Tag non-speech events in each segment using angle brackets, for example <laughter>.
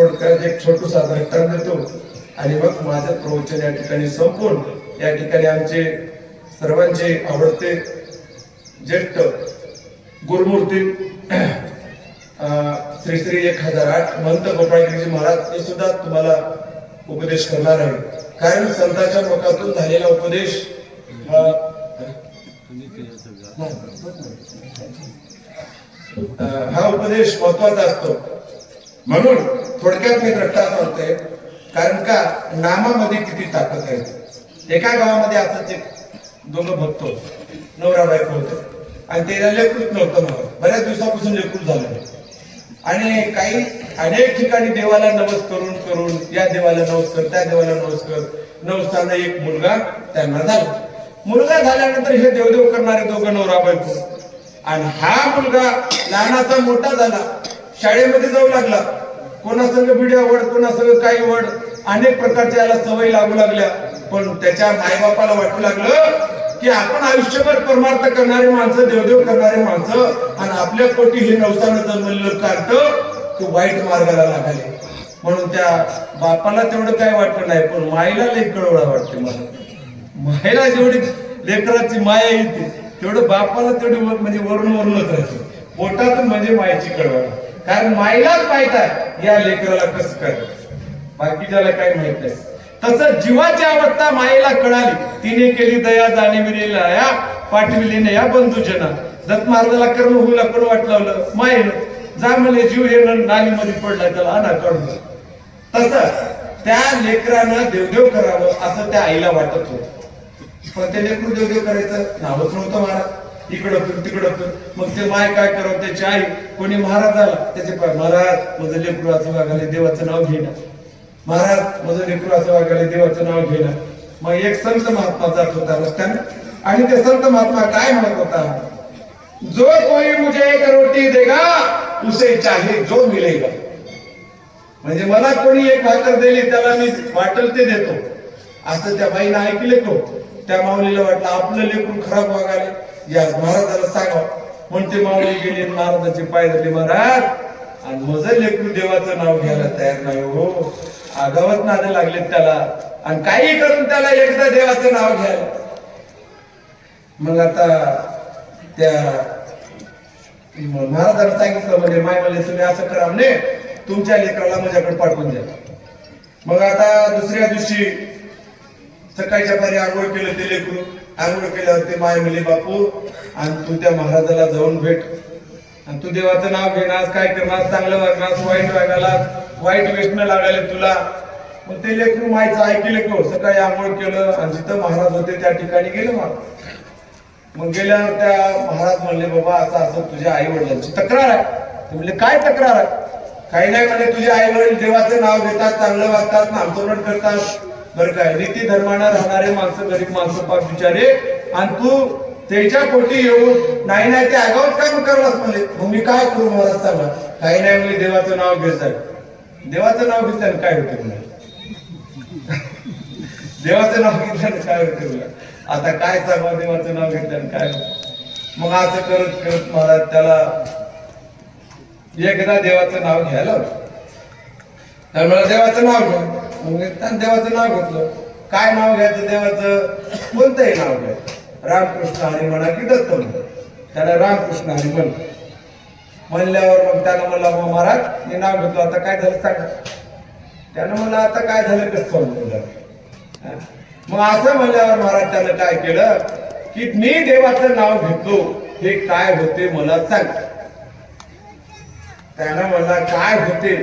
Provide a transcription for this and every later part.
थोडक्यात एक छोटूसा दृष्टांत देतो. आणि मग माझं प्रवचन या ठिकाणी संपून या ठिकाणी आमचे सर्वांचे आवडते ज्येष्ठ गुरुमूर्ती श्री श्री एक हजार आठ महंत गोपाळगिरीजी महाराज हे सुद्धा तुम्हाला उपदेश करणार आहे. कारण संतांच्या मुखातून झालेला उपदेश हा हा उपदेश महत्त्वाचा असतो. म्हणून थोडक्यात मी द्रष्टा सांगतोय कारण का नामामध्ये किती ताकद आहे? एका गावामध्ये आता ते दोघं भक्त नवरा बायको होते आणि ते लेकरूच नव्हतं मला बऱ्याच दिवसापासून लेकरूच झालं आणि काही अनेक ठिकाणी देवाला नवस करून करून या देवाला नवस कर त्या देवाला नवस कर नवसानं एक मुलगा त्यांना झाला. मुलगा झाल्यानंतर हे देवदेव करणारे दोघं नवरा बायको. आणि हा मुलगा लहानाचा मोठा झाला. शाळेमध्ये जाऊ लागला. कोणासंग बिडी आवड कोणासंग काही वड अनेक प्रकारच्या याला सवय लागू लागल्या. पण त्याच्या मायबापाला वाटू लागलं की आपण आयुष्यभर परमार्थ करणारे माणसं देवदेव करणारे माणसं आणि आपल्या पोटी हे नवसानं जन्मलेलं कार्ट तो वाईट मार्गाला लागले म्हणून त्या बापाला तेवढं काय वाटलं नाही पण माईला लई कळवळा वाटते मला. मायला जेवढी लेकराची माया येते तेवढं बापाला तेवढी म्हणजे वरून वरूनच राहते पोटातून म्हणजे मायाची कळवळा. कारण मायलाच माहीत आहे या लेकराला कसं करायचं बाकीच्याला काही माहीत नाही. तसं जीवाची अवस्था मायेला कळाली. तिने केली दया जाणीविलेला या पाठविलीने या बंधूजना. दत्त महाराजाला कर्म होऊला कोण वाट लावलं. मायेनं जा म्हणले जीव हे न- नालीमध्ये पडला त्याला आणा काढून तसं त्या लेकरानं देवदेव करावं असं त्या आईला वाटत होतं. पण ते लेकरू देवदेव करायचं नावच नव्हतं महाराज इकडं फिर तिकडं फिर. मग ते माय काय करावं त्याची आई कोणी महाराज झाला त्याचे पाय महाराज माझं लेकरू असं वागायला देवाचं नाव घेणार महाराज माझं लेकरू असं वागायला देवाचं नाव घेणार मग एक संत महात्मा जात होता रस्त्याने. आणि ते संत महात्मा काय म्हणत होता? जो कोई मुझे एक रोटी देगा उसे चाहे जो मिलेगा. म्हणजे मला कोणी एक भाकर दिली त्याला मी वाटल ते देतो. असं त्या बाईनं ऐकले तो. त्या माऊलीला वाटलं आपलं लेकरून खराब वागाले या महाराजाला सांगा म्हणते माऊली गेली महाराजाचे पाय धरले महाराज. आणि माझं लेकरू देवाचं नाव घ्यायला तयार नाही हो. आगावत नादे लागलेत त्याला. आणि काही करून त्याला एकदा देवाचं नाव घ्यायला. मग आता त्या महाराजांना सांगितलं म्हणजे माय म्हणजे तुम्ही असं करा म्हणे. तुमच्या लेकराला माझ्याकडे पाठवून द्या. मग आता दुसऱ्या दिवशी सकाळच्या पारी आंघोळ केलं ते लेकरू. आंघोळ केल्यावरती माय म्हणले बापू आणि तू त्या महाराजाला जाऊन भेट. आणि तू देवाचं नाव घेणार काय करणार चांगलं वागणार वाईट वागायला वाईट वेष्ण लागायला तुला. मग ते लेकरू मायचं ऐकले को हो, सकाळी आंघोळ केलं आणि जिथं महाराज होते त्या ठिकाणी गेले मग. मग गेल्यावर त्या महाराज म्हणले बाबा असं असं तुझ्या आई वडिलांची तक्रार आहे. ते म्हणले काय तक्रार आहे? काही नाही म्हणजे तुझे आई वडील देवाचं नाव घेतात चांगलं वागतात नामसोरण करतात. बरं काय नीती धर्मानं राहणारे माणसं गरीब माणसं पाप बिचारे. आणि तू त्याच्या पोटी येऊन नाही नाही ते आगावत काम करलास? म्हणले मग मी काय करू मला सांगा? काही नाही म्हणजे देवाचं नाव घेत देवाचं नाव घेतल्यानं काय होते मला <laughs> देवाचं नाव घेतल्यानं काय होते मला आता काय सांगा देवाचं नाव घेतल्यानं काय मग असं करत करत महाराज त्याला एकदा देवाचं नाव घ्यायला तर मला देवाचं नाव घ्या. मग देवाचं नाव घेतलं. काय नाव घ्यायचं देवाचं? कोणतंही नाव घ्यायचं रामकृष्ण हरी म्हणा की दत्त म्हणा. त्याला रामकृष्ण हरी म्हण म्हणल्यावर मग त्यानं मला मग महाराज मी नाव घेतलं आता काय झालं सांगा. त्यानं मला आता काय झालं कसं समजून मग असं म्हणल्यावर महाराज त्यानं काय केलं? की मी देवाचं नाव घेतो. हे काय होते मला सांग. त्यानं मला काय होते?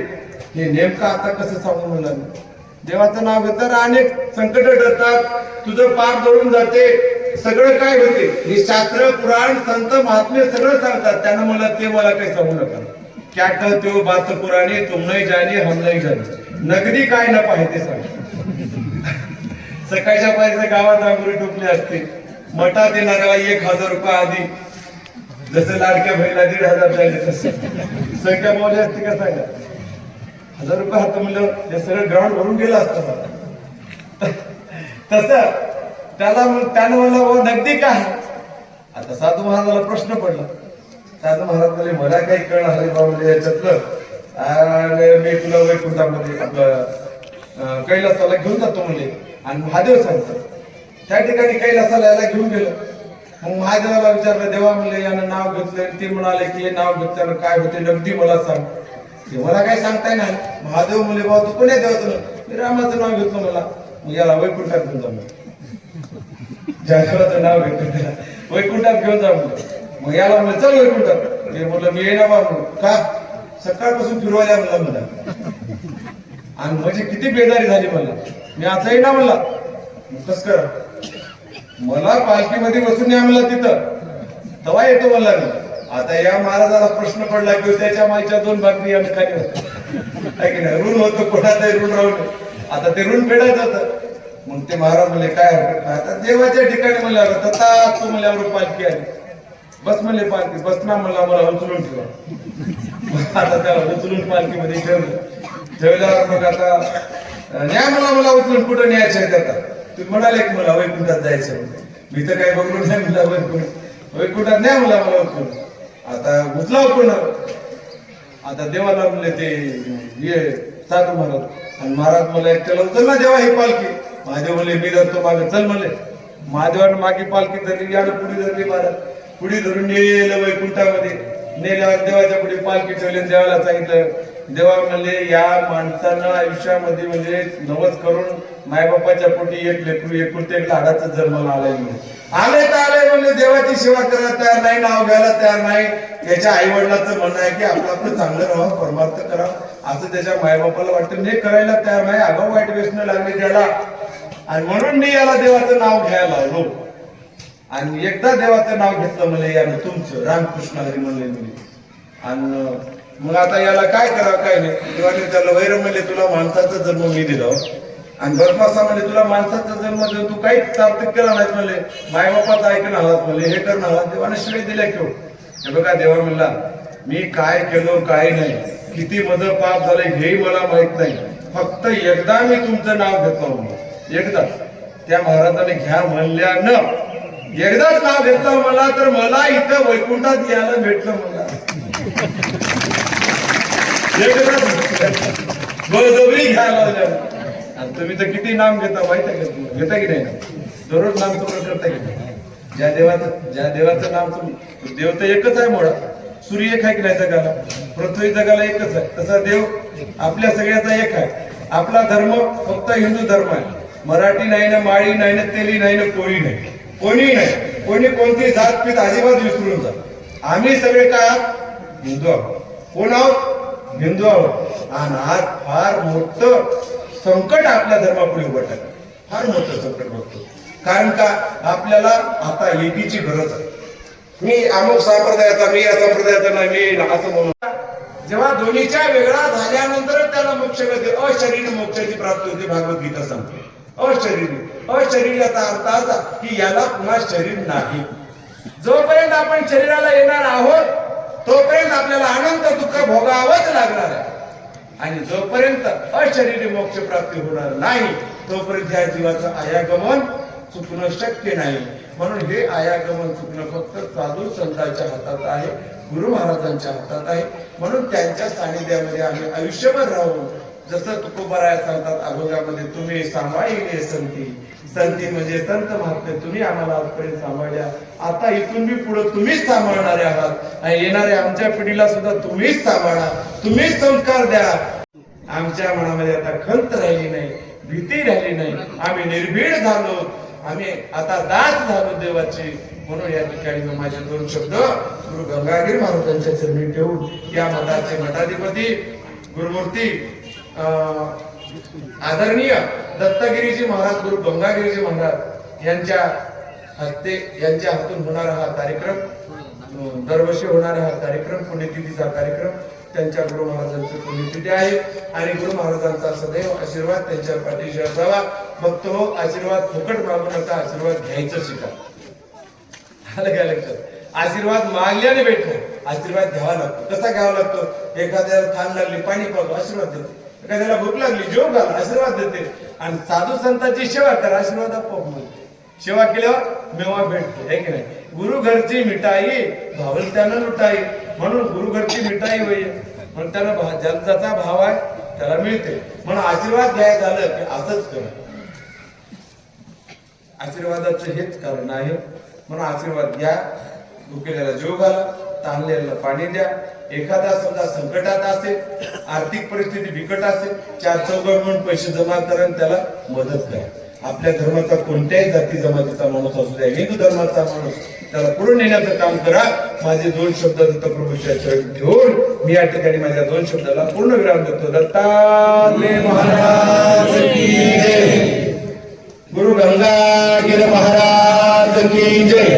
हे नेमकं आता कसं सांगू म्हणलं देवाचं नाव घेतात अनेक संकट डरतात तुझं पाप जळून जाते. सगळं काय होते? हे शास्त्र पुराण संत महात्मे सगळं सांगतात. त्यानं मला ते मला काही सांगू नका. क्या कहते बात पुराणी तुम नाही जाणे हम नाही जाणे नगदी काय न पाहिजे सांग. सकाळच्या पाहिजे गावात आंघोळी टोपली असते. मठात येणाऱ्याला एक हजार रुपये आधी. जसं लाडक्या बहिणीला दीड हजार द्यायचे तसं. संख्या मावली असते का सांगा? हजार रुपये हात म्हणलं हे सगळं ग्राउंड भरून गेलं असतं मला. तसं त्याला त्यानं म्हणलं "बुवा, नगदी काय आता साधू महाराजाला प्रश्न पडला. साधू महाराज म्हणजे मला काही कळणार नाही बाबा म्हणजे याच्यातलं. आणि मी तुला वैकुंठामध्ये आपलं कैलासाला घेऊन जातो म्हणजे आणि महादेव सांगतो. त्या ठिकाणी कैलासाला याला घेऊन गेलं. मग महादेवाला विचारलं देवा म्हणले यानं नाव घेतलं ते म्हणाले की हे नाव घेतल्यानं काय होते? नगदी मला सांग. ते मला काय सांगताय नाही. महादेव मुले बाबा तू कोण्या देवाचं मी रामाचं नाव घेतलं मला. मग याला वैकुंठात घेऊन जा म्हणलं. नाव घेतलं त्याला. वैकुंठात घेऊन जा मग याला म्हणलं चल वैकुंठात. मी म्हटलं मी येणार बा म्हणून. का? सकाळपासून फिरवायला म्हणला मला. आणि म्हणजे किती बेजारी झाली मला मी आता येणार म्हणला. कस कर? मला पालखीमध्ये बसून या म्हणला तिथं. तवा येतो म्हणला मी. आता या महाराजाला प्रश्न पडला की त्याच्या माईच्या दोन भाकरी या खाली होत्या. की नाही? ऋण होतं कोणाचं ऋण राहून आता ते ऋण फेडायचं होतं. मग ते महाराज म्हणले काय हरकत नाही. आता देवाच्या ठिकाणी म्हणल्यावर तथा तू म्हणल्यावर पालखी आली. बस म्हणले पालखी. बस ना म्हणला मला उचलून ठेवा. आता त्याला उचलून पालखीमध्ये ठेवलं. ठेवल्यावर मग आता न्याय न्या मला मला उचलून. कुठं न्यायचं आहे आता तुम्ही म्हणाले की मला वैकुंठात जायचं आहे. मी तर काही बघून नाही म्हणला वैकुंठ वैकुंठात न्या मला मला उचलून. आता उचला पण आता देवाला म्हणले ते ये चालू महाराज आणि महाराज मला एकट्याला चल ना देवा ही पालखी. महादेव म्हणले मी धरतो मागे चल म्हणले. महादेवाने मागे पालखी धरली यानं पुढे धरली महाराज. पुढे धरून नेलं वैकुंठामध्ये नेल्यावर देवाच्या पुढे पालखी ठेवली देवाला सांगितलं देवा म्हणले या माणसानं आयुष्यामध्ये म्हणजे नवस करून मायबापाच्या पोटी एक लेकरू एकुलते एक लाडाचा जन्माला आलाय म्हणून. आले तर आले म्हणजे देवाची सेवा करायला तयार नाही नाव घ्यायला तयार नाही. याच्या आई वडिलांचं म्हणणं आहे की आपलं आपलं चांगलं राहावं परमार्थ करावं. असं त्याच्या मायबापाला वाटतं मी करायला तयार नाही अगाऊ वाईट व्यसन लागले त्याला. आणि म्हणून मी याला देवाचं नाव घ्यायला आलो आणि एकदा देवाचं नाव घेतलं म्हणले यानं तुमचं रामकृष्ण हरी म्हणले मी. आणि मग आता याला काय करावं काय नाही. देवाने त्याला वैर म्हणले तुला माणसाचा जन्म मी दिला हो. आणि बदमासा म्हणजे तुला माणसाचा जन्म देऊन तू काही सार्थक केला नाही म्हणले मायबापाचं ऐकणं आहात म्हणले हे करणं आहात देवाने श्रेय दिल्या किंवा हो. हे. बघा देवा म्हणला मी काय केलो काय नाही. किती माझं पाप झालं हेही मला माहीत नाही. फक्त एकदा मी तुमचं नाव घेतलं म्हणून. एकदा. त्या महाराजाने घ्या म्हणल्या न. एकदाच नाव घेतलं मला तर मला इथं वैकुंठात यायला भेटलं मला एकदाच. बळजबरी घ्यायला आणि तुम्ही तर किती नाम घेता माहीत आहे घेता की नाही? दररोज नाम तुम्हाला करता की नाही? ज्या देवाचं ज्या देवाचं नाम तुम्ही देव तर एकच आहे मुळात सूर्य एक आहे की नाही जगाला? पृथ्वी जगाला एकच आहे. तसा देव आपल्या सगळ्याचा एक आहे. आपला धर्म फक्त हिंदू धर्म आहे. मराठी नाही ना माळी नाही ना तेली नाही ना कोळी नाही. कोणी नाही. कोणी कोणती जात पीत अजिबात विसरून जा आम्ही सगळे काय आहोत? हिंदू आहोत. कोण आहोत? हिंदू आहोत. आणि आज फार मोठं संकट आपल्या धर्मापुढे उभं टाकलं फार मोठं संकट बघतो कारण का आपल्याला आता एकीची गरज आहे. मी अमुक संप्रदायाचा मी या संप्रदायाचा नाही मी असं म्हणून. जेव्हा दोन्हीच्या वेगळा झाल्यानंतर त्याला मोक्ष मिळते. अशरीर मोक्षाची प्राप्ती होते भागवत गीता सांगते. अशरीर अशरीर याचा अर्थ असा की याला पुन्हा शरीर नाही. जोपर्यंत आपण शरीराला येणार आहोत तोपर्यंत आपल्याला अनंत दुःख भोगावंच लागणार आहे. आणि जोपर्यंत अशरीरी मोक्ष प्राप्ती होणार नाही तोपर्यंत या जीवाचं आयागमन चुकणं शक्य नाही. म्हणून हे आयागमन चुकणं फक्त साधू संतांच्या हातात आहे गुरु महाराजांच्या हातात आहे. म्हणून त्यांच्या सानिध्यामध्ये आम्ही आयुष्यभर राहू जसं तुकोबाराया सांगतात अगोदरमध्ये तुम्ही सांभाळले संती. संती म्हणजे संत महात्मे तुम्ही आम्हाला आजपर्यंत सांभाळल्या. आता इथून बी पुढे तुम्हीच सांभाळणारे आहात. आणि येणाऱ्या आमच्या पिढीला सुद्धा तुम्हीच सांभाळा. तुम्हीच संस्कार द्या. आमच्या मनामध्ये आता खंत राहिली नाही भीती राहिली नाही. आम्ही निर्भीड झालो. आम्ही आता दास झालो देवाची. म्हणून या ठिकाणी मी माझे दोन शब्द गुरु गंगागीर महाराजांच्या चरणी ठेवून या मठाचे मठाधिपती गुरुमूर्ती आदरणीय दत्तगिरीजी महाराज गुरु गंगागिरीजी महाराज यांच्या हस्ते यांच्या हातून होणारा हा कार्यक्रम दरवर्षी होणारा हा कार्यक्रम पुण्यतिथीचा कार्यक्रम त्यांच्या गुरु महाराजांची पुण्यतिथी आहे. आणि गुरु महाराजांचा सदैव आशीर्वाद त्यांच्या पाठीशी असावा. भक्त हो आशीर्वाद फुकट मागू नका आशीर्वाद घ्यायचं शिका. आलं काय लक्षात? आशीर्वाद मागल्याने भेटतो आशीर्वाद घ्यावा लागतो. कसा घ्यावा लागतो? एखाद्याला थान लागली पाणी पाहतो आशीर्वाद देतो. एखाद्याला भूक लागली? जेव घाल आशीर्वाद देते. आणि साधू संतांची सेवा कर आशीर्वाद आपोआप मिळते. सेवा केल्यावर मेवा भेटते हे की नाही? गुरु घरची मिठाई भावल त्यानं लुटाई. म्हणून गुरु घरची मिठाई होई. म्हणून त्याला भा- ज्याचा भाव आहे त्याला मिळते. म्हणून आशीर्वाद घ्यायचं झालं की असंच करा. आशीर्वादाचं हेच कारण आहे. म्हणून आशीर्वाद घ्या. भुकेल्याला जीव घाला ताणलेला पाणी द्या. एखादा समजा संकटात असेल आर्थिक परिस्थिती बिकट असेल चार चौघड म्हणून पैसे जमा करा आणि त्याला मदत करा. आपल्या धर्माचा कोणत्याही जाती जमातीचा माणूस असू द्या हिंदू धर्माचा माणूस त्याला पुढे नेण्याचं काम करा. माझे दोन शब्द दत्तप्रभूच्या चरण घेऊन मी या ठिकाणी माझ्या दोन शब्दाला पूर्ण विराम देतो. दत्तात्रेय महाराज जय. गुरु गंगाधर महाराज की जय.